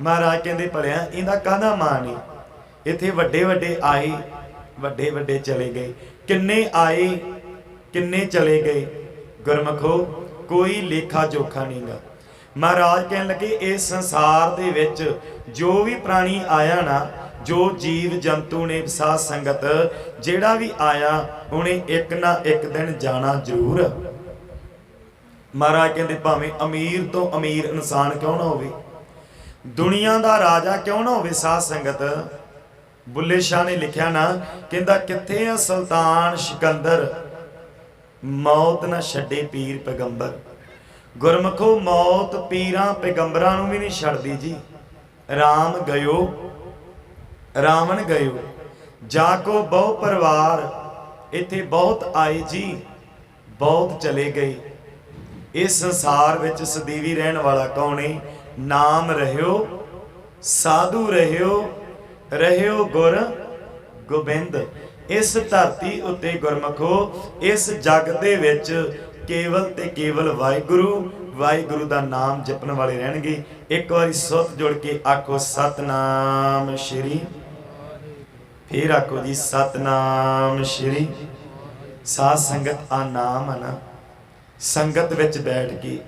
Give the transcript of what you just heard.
ਮਹਾਰਾਜ ਕਹਿੰਦੇ ਭਲਿਆ, ਇਹਦਾ ਕਾਹਦਾ ਮਾਣ ਨਹੀਂ ਇੱਥੇ ਵੱਡੇ ਵੱਡੇ ਆਏ, ਵੱਡੇ ਵੱਡੇ ਚਲੇ ਗਏ। ਕਿੰਨੇ ਆਏ, ਕਿੰਨੇ ਚਲੇ ਗਏ? ਗੁਰਮਖੋ, ਕੋਈ ਲੇਖਾ ਜੋਖਾ ਨਹੀਂਗਾ। ਮਹਾਰਾਜ ਕਹਿਣ ਲੱਗੇ ਇਸ ਸੰਸਾਰ ਦੇ ਵਿੱਚ ਜੋ ਵੀ ਪ੍ਰਾਣੀ ਆਇਆ ਨਾ, ਜੋ ਜੀਵ ਜੰਤੂ ਨੇ ਸਾਧ ਸੰਗਤ, ਜਿਹੜਾ ਵੀ ਆਇਆ, ਉਹਨੇ ਇੱਕ ਨਾ ਇੱਕ ਦਿਨ ਜਾਣਾ ਜ਼ਰੂਰ। ਮਹਾਰਾਜ ਕਹਿੰਦੇ, ਭਾਵੇਂ ਅਮੀਰ ਤੋਂ ਅਮੀਰ ਇਨਸਾਨ ਕਿਉਂ ਨਾ ਹੋਵੇ? ਦੁਨੀਆ ਦਾ ਰਾਜਾ ਕਿਉਂ ਨਾ ਹੋਵੇ ਸਾਧ ਸੰਗਤ? ਬੁੱਲੇ ਸ਼ਾਹ ਨੇ ਲਿਖਿਆ ਨਾ, ਕਹਿੰਦਾ, ਕਿੱਥੇ ਆ ਸੁਲਤਾਨ ਸਿਕੰਦਰ? ਮੌਤ ਨਾ ਛੱਡੇ ਪੀਰ ਪੈਗੰਬਰ। ਗੁਰਮਖੋ, ਮੌਤ ਪੀਰਾਂ ਪੈਗੰਬਰਾਂ ਨੂੰ ਵੀ ਨਹੀਂ ਛੱਡਦੀ ਜੀ। RAM ਗਇਓ, ਰਾਵਣ ਗਇਓ। ਜਾ ਕੋ ਬਹੁ ਪਰਿਵਾਰ, ਇੱਥੇ ਬਹੁਤ ਆਏ ਜੀ, ਬਹੁਤ ਚਲੇ ਗਏ। ਇਸ ਸੰਸਾਰ ਵਿੱਚ ਸਦੀਵੀ ਰਹਿਣ ਵਾਲਾ ਕੌਣ ਹੈ ਨਾਮ ਰਹਿਓ, ਸਾਧੂ ਰਹਿਓ ਰਹਿਓ ਗੁਰ ਗੋਬਿੰਦ। ਇਸ ਧਰਤੀ ਉੱਤੇ ਗੁਰਮਖੋ, ਇਸ ਜਗ ਦੇ ਵਿੱਚ ਕੇਵਲ ਤੇ ਕੇਵਲ ਵਾਹਿਗੁਰੂ ਵਾਹਿਗੁਰੂ ਦਾ ਨਾਮ ਜਪਣ ਵਾਲੇ ਰਹਿਣਗੇ। ਇੱਕ ਵਾਰੀ ਸੁੱਤ ਜੁੜ ਕੇ ਆਖੋ, ਸਤਨਾਮ ਸ਼੍ਰੀ। ਫੇਰ ਆਖੋ ਜੀ, ਸਤਨਾਮ ਸ਼੍ਰੀ। ਸਾਧ ਸੰਗਤ, ਆ ਨਾਮ ਆ ਨਾ। ਸੰਗਤ ਵਿੱਚ ਬੈਠ ਕੇ